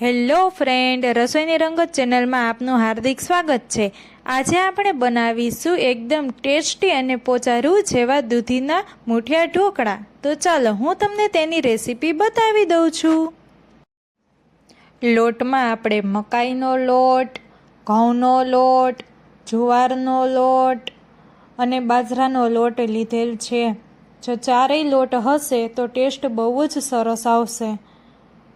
Hello friend, રસોઈની રંગત ચેનલમાં આપનું હાર્દિક સ્વાગત છે. આજે આપણે બનાવીશું એકદમ ટેસ્ટી અને પોચારું જેવા દૂધીના મૂઠિયા ઢોકળા. તો ચાલો, હું તમને તેની રેસીપી બતાવી દઉં છું. લોટમાં આપણે મકાઈનો લોટ, ઘઉંનો લોટ, જુવારનો લોટ અને બાજરાનો લોટ લીધેલ છે. જો ચારેય લોટ હશે તો ટેસ્ટ બહુ જ સરસ આવશે.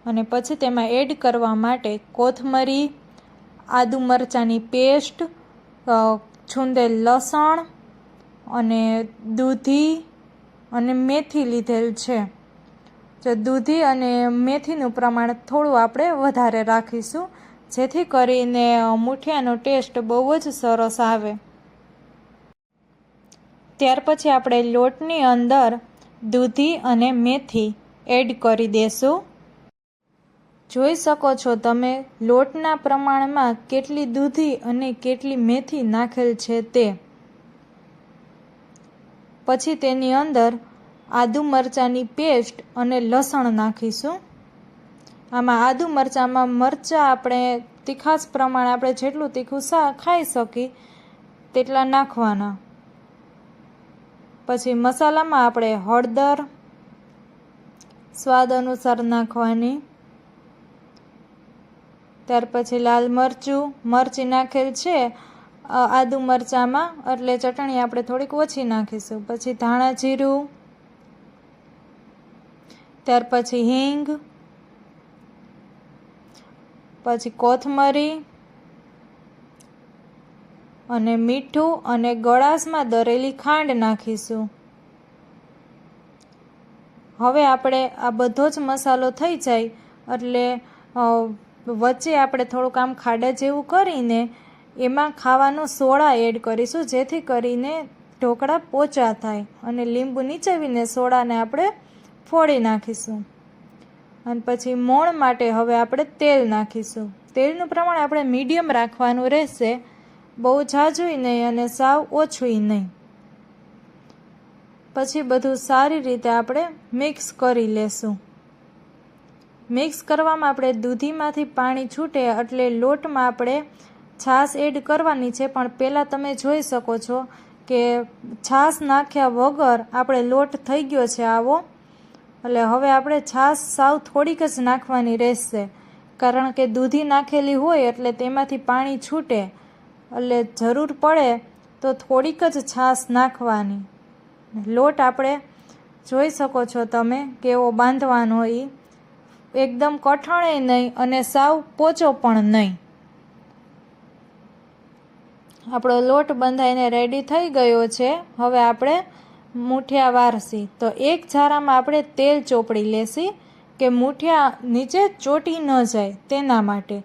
અને પછી તેમાં એડ કરવા માટે કોથમરી, આદુ મરચાંની પેસ્ટ છૂંદેલ લસણ અને દૂધી અને મેથી લીધેલ છે. જો દૂધી અને મેથીનું પ્રમાણ થોડું આપણે વધારે રાખીશું, જેથી કરીને મૂઠિયાનો ટેસ્ટ બહુ જ સરસ આવે. ત્યાર પછી આપણે લોટની અંદર દૂધી અને મેથી એડ કરી દેશું. જોઈ શકો છો તમે લોટના પ્રમાણમાં કેટલી દૂધી અને કેટલી મેથી નાખેલ છે તે. પછી તેની અંદર આદુ મરચાંની પેસ્ટ અને લસણ નાખીશું. આમાં આદુ મરચાંમાં મરચાં આપણે તીખાસ પ્રમાણે આપણે જેટલું તીખું સા ખાઈ શકી તેટલા નાખવાના. પછી મસાલામાં આપણે હળદર સ્વાદ અનુસાર નાખવાની. ત્યાર પછી લાલ મરચું, મરચી નાખેલ છે આદુ મરચાંમાં, એટલે ચટણી આપણે થોડીક ઓછી નાખીશું. પછી ધાણા જીરું, ત્યાર પછી હિંગ, પછી કોથમરી અને મીઠું અને ગળાશમાં દરેલી ખાંડ નાખીશું. હવે આપણે આ બધો જ મસાલો થઈ જાય, એટલે વચ્ચે આપણે થોડુંક આમ ખાડા જેવું કરીને એમાં ખાવાનો સોડા એડ કરીશું, જેથી કરીને ઢોકળા પોચા થાય અને લીંબુ નીચેવીને સોડાને આપણે ફોડી નાખીશું. અને પછી મોણ માટે હવે આપણે તેલ નાખીશું. તેલનું પ્રમાણ આપણે મીડિયમ રાખવાનું રહેશે. બહુ ઝાઝુંય નહીં અને સાવ ઓછુંય નહીં. પછી બધું સારી રીતે આપણે મિક્સ કરી લેશું. મિક્સ કરવામાં આપણે દૂધીમાંથી પાણી છૂટે એટલે લોટમાં આપણે છાશ એડ કરવાની છે. પણ પહેલાં તમે જોઈ શકો છો કે છાશ નાખ્યા વગર આપણે લોટ થઈ ગયો છે આવો. એટલે હવે આપણે છાશ સાવ થોડીક જ નાખવાની રહેશે. કારણ કે દૂધી નાખેલી હોય એટલે તેમાંથી પાણી છૂટે. એટલે જરૂર પડે તો થોડીક જ છાશ નાખવાની. લોટ આપણે જોઈ શકો છો તમે કેવો બાંધવાનો એ એકદમ કઠણે નહીં અને સાવ પોચો પણ નહીં. આપણો લોટ બંધાઈને રેડી થઈ ગયો છે. હવે આપણે મૂઠિયા વારસી. તો એક ઝારામાં આપણે તેલ ચોપડી લેશી કે મૂઠિયા નીચે ચોટી ન જાય તેના માટે.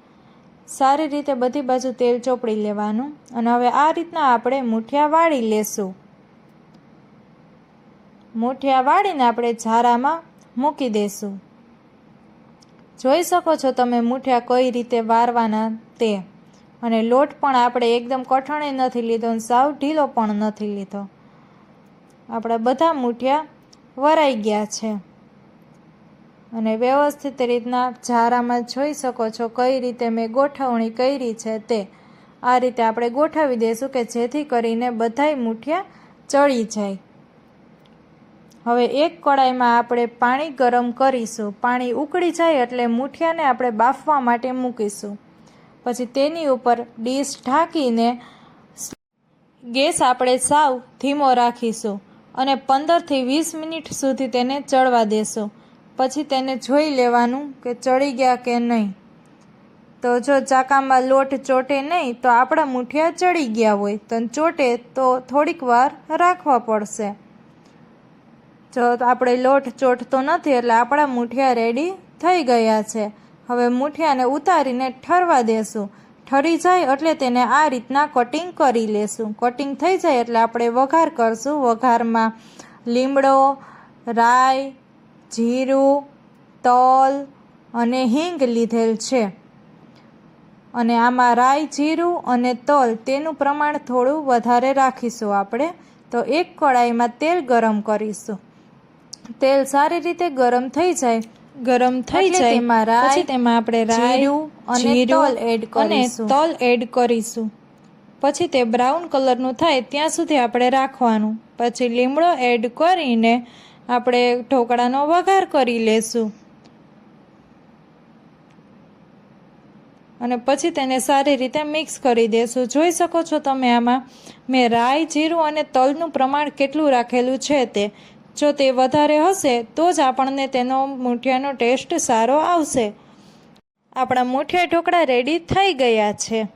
સારી રીતે બધી બાજુ તેલ ચોપડી લેવાનું અને હવે આ રીતના આપણે મૂઠિયા વાળી લેશું. મૂઠિયા વાળીને આપણે ઝારામાં મૂકી દેશું. જોઈ શકો છો તમે મૂઠિયા કઈ રીતે વારવાના તે. અને લોટ પણ આપણે એકદમ કઠણે નથી લીધો અને સાવ ઢીલો પણ નથી લીધો. આપણા બધા મૂઠિયા વરાઈ ગયા છે. અને વ્યવસ્થિત રીતના ઝારામાં જોઈ શકો છો કઈ રીતે મેં ગોઠવણી કરી છે તે. આ રીતે આપણે ગોઠવી દઈશું કે જેથી કરીને બધાય મૂઠિયા ચડી જાય. હવે એક કડાઈમાં આપણે પાણી ગરમ કરીશું. પાણી ઉકળી જાય એટલે મૂઠિયાને આપણે બાફવા માટે મૂકીશું. પછી તેની ઉપર ડીશ ઢાંકીને ગેસ આપણે સાવ ધીમો રાખીશું અને પંદરથી વીસ મિનિટ સુધી તેને ચડવા દેશું. પછી તેને જોઈ લેવાનું કે ચડી ગયા કે નહીં. તો જો ચાકામાં લોટ ચોટે નહીં, તો આપણા મૂઠિયા ચડી ગયા હોય. તો ચોટે તો થોડીક વાર રાખવા પડશે. જો આપણે લોટ ચોટતો નથી એટલે આપણા મૂઠિયા રેડી થઈ ગયા છે. હવે મૂઠિયાને ઉતારીને ઠરવા દેશું. ઠરી જાય એટલે તેને આ રીતના કટિંગ કરી લેશું. કટિંગ થઈ જાય એટલે આપણે વઘાર કરશું. વઘારમાં લીમડો, રાઈ, જીરું, તલ અને હિંગ લીધેલ છે. અને આમાં રાઈ, જીરું અને તલ તેનું પ્રમાણ થોડું વધારે રાખીશું આપણે. તો એક કડાઈમાં તેલ ગરમ કરીશું. તેલ સારી રીતે ગરમ થઈ જાય. ગરમ થઈ જાય. તેમાં રાઈ, પછી તેમાં આપણે રાયું અને તલ એડ અને કરીશું. તલ એડ કરીશું. પછી તે બ્રાઉન કલરનું થાય ત્યાં સુધી આપણે રાખવાનું. પછી લીમડો એડ કરીને આપણે ઢોકળાનો વઘાર કરી લેશું. અને પછી તેને સારી રીતે મિક્સ કરી દેશું. જોઈ શકો છો તમે આમાં મેં રાઈ જીરું અને તલનું પ્રમાણ કેટલું રાખેલું છે તે. જો તે વધારે હશે, તો જ આપણને તેનો મૂઠિયાનો ટેસ્ટ સારો આવશે. આપણા મૂઠિયા ઢોકળા રેડી થઈ ગયા છે.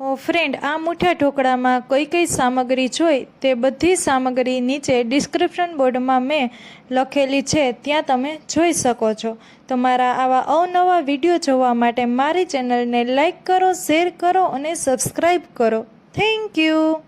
ઓ ફ્રેન્ડ આ મૂઠિયા ઢોકળામાં કઈ કઈ સામગ્રી જોઈ? તે બધી સામગ્રી નીચે ડિસ્ક્રિપ્શન બોર્ડમાં મેં લખેલી છે. ત્યાં તમે જોઈ શકો છો. તમારા આવા અવનવા વીડિયો જોવા માટે મારી ચેનલને લાઈક કરો શેર કરો અને સબસ્ક્રાઈબ કરો. Thank you